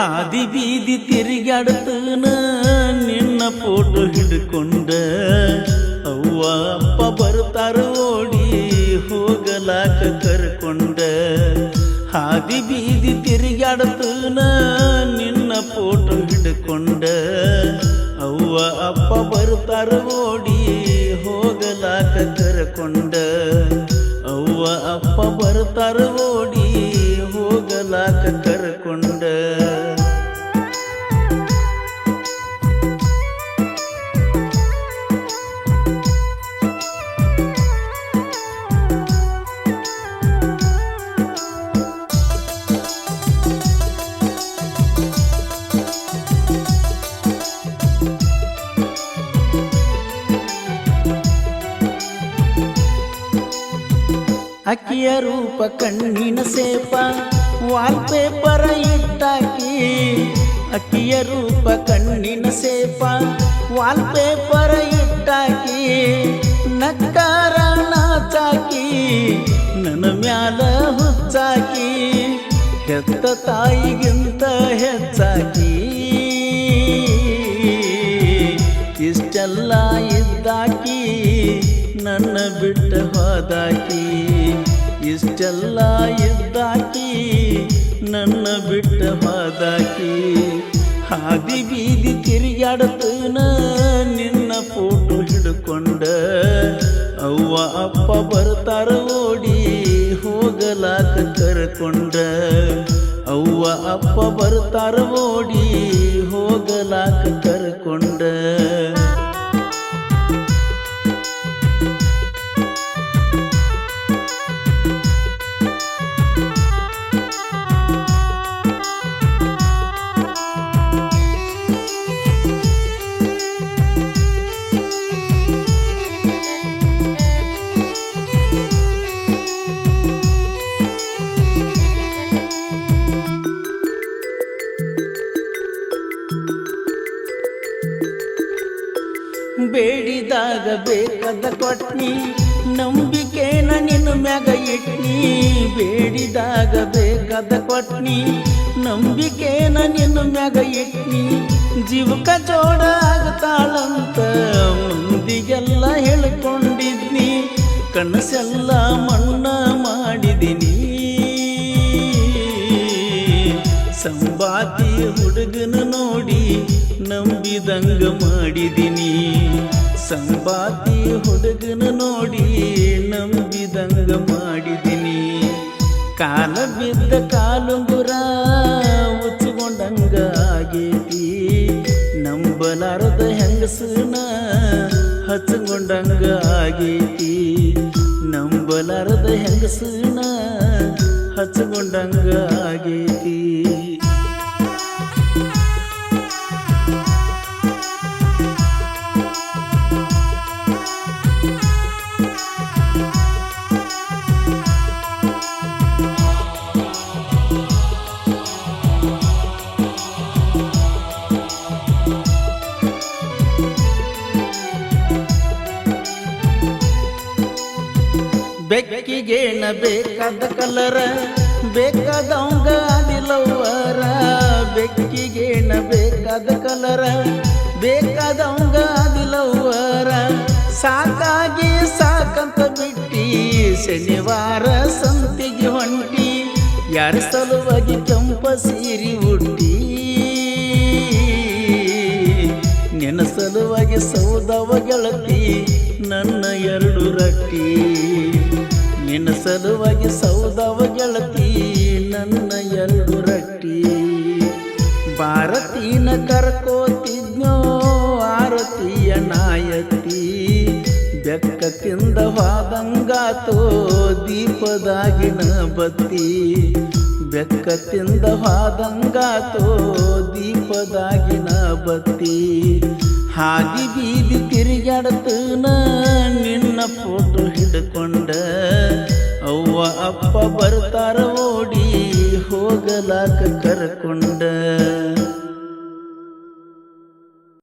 ಹಾದಿ ಬೀದಿ ತಿರುಗಾಡ್ತನ ನಿನ್ನ ಫೋಟೋ ಹಿಡ್ಕೊಂಡ. ಅವ್ವ ಅಪ್ಪ ಬರ್ತಾರ ಓಡಿ ಹೋಗಲಾಕ ಕರ್ಕೊಂಡ. ಹಾದಿ ಬೀದಿ ತಿರುಗಾಡ್ತನ ನಿನ್ನ ಫೋಟೋ ಹಿಡ್ಕೊಂಡ. ಅವ್ವ ಅಪ್ಪ ಬರ್ತಾರ ಓಡಿ ಹೋಗಲಾಕ ಕರ್ಕೊಂಡ. ಅವ್ವ ಅಪ್ಪ ಬರ್ತಾರ ಓಡಿ ಹೋಗಲಾಕ ಕರ್ಕೊಂಡ. ಅಕ್ಕಿಯ ರೂಪ ಕಣ್ಣಿನ ಸೇಪ ವಾಲ್ ಪೇಪರ ಇಟ್ಟಾಕಿ. ಅಕ್ಕಿಯ ರೂಪ ಕಣ್ಣಿನ ಸೇಪ ವಾಲ್ ಪೇಪರ ಇಟ್ಟಾಕಿ. ನಕ್ಕಾರ ನಾಚಾಕಿ, ನನ್ನ ಮ್ಯಾಲ ಹುಚ್ಚಾಕಿ. ಹೆತ್ತ ತಾಯಿಗಿಂತ ಹೆಚ್ಚಾಕಿ. ಇಷ್ಟೆಲ್ಲ ಇದ್ದಾಕಿ. ನನ್ನ ಬಿಟ್ಟ ಹೋದಾಕಿ, ಇಷ್ಟೆಲ್ಲ ಇದ್ದಾಕಿ, ನನ್ನ ಬಿಟ್ಟ ಹೋದಾಕಿ, ಹಾದಿ ಬೀದಿ ತಿರುಗಾಡತನ ನಿನ್ನ ಫೋಟೋ ಹಿಡ್ಕೊಂಡ. ಅವ್ವ, ಅಪ್ಪ ಬರ್ತಾರ ಓಡಿ ಹೋಗಲಾಕ ಕರ್ಕೊಂಡ. ಅವ್ವ, ಅಪ್ಪ ಬರ್ತಾರ ಓಡಿ ಹೋಗಲಾಕ ಕರ್ಕೊಂಡ ಬೇಡಿದಾಗ ಬೇಕಾದ ಕೊಟ್ನಿ, ನಂಬಿಕೆನ ನಿನ್ನ ಮ್ಯಾಗ ಇಟ್ನಿ. ಬೇಡಿದಾಗ ಬೇಕಾದ ಕೊಟ್ನಿ, ನಂಬಿಕೆನ ನಿನ್ನ ಮ್ಯಾಗ ಇಟ್ನಿ. ಜೀವಕ ಜೋಡ ಆಗ್ತಾಳಂತ ಮುಂದಿಗೆಲ್ಲ ಹೇಳ್ಕೊಂಡಿದ್ನಿ. ಕನಸೆಲ್ಲ ಮಣ್ಣ ಮಾಡಿದಿನಿ. ಸಂಬಾತಿ ಹುಡುಗನ ನಂಬಿದಂಗ ಮಾಡಿದಿನಿ. ಸಂಬಾತಿ ಹುಡುಗನ ನೋಡಿ ನಂಬಿದಂಗ ಮಾಡಿದಿನಿ. ಕಾಲ ಬಿದ್ದ ಕಾಲುಂಗುರ ಉಚ್ಕೊಂಡಂಗ ಆಗೇತಿ. ನಂಬಲಾರದ ಹೆಂಗಸನ ಹಚ್ಕೊಂಡಂಗ ಆಗೇತಿ. ನಂಬಲಾರದ ಹೆಂಗಸನ ಹಚ್ಕೊಂಡಂಗ ಆಗೇತಿ. ಬೆಕ್ಕಿಗೇನ ಬೇಕಾದ ಕಲರ ಬೇಕಾದವಂಗ ಅದಿಲ್ಲವರ ಬೆಕ್ಕಿಗೆ ಬೇಕಾದ ಕಲರ ಬೇಕಾದವಂಗ ಅದಿಲ್ಲವರ ಸಾಕಾಗಿ ಸಾಕಂತ ಬಿಟ್ಟಿ, ಶನಿವಾರ ಸಂತಿಗೆ ಹೊಂಟಿ, ಯಾರ ಸಲುವಾಗಿ ಕೆಂಪ ಸೀರಿ ಉಟ್ಟಿ. ನಿನ್ನ ಸಲುವಾಗಿ ಸೌದವ ಗೆಳತಿ, ನನ್ನ ಎರಡು ರಟ್ಟಿ. ನಿನ್ನ ಸಲುವಾಗಿ ಸೌದವ ಗೆಳತಿ, ನನ್ನ ಎರಡು ರಟ್ಟಿ. ಭಾರತೀನ ಕರ್ಕೋತಿದ್ನೋ ಆರತಿಯ ನಾಯತಿ ಬೆಕ್ಕ ತಿಂದ ಹೋದಂಗಾತೋ ದೀಪದಾಗಿನ ಬತ್ತಿ ಬೆಕ್ಕ ತಿಂದ ಹೋದಂಗಾತೋ ದೀಪದಾಗಿನ ಬತ್ತಿ ಹಾಗೆ ಬೀದಿ ತಿರುಗಾಡ್ತನ, ನಿನ್ನ ಫೋಟೋ ಹಿಡ್ಕೊಂಡ ಬರ್ತಾರ ಓಡಿ ಹೋಗಲಾಕ ಕರ್ಕೊಂಡ.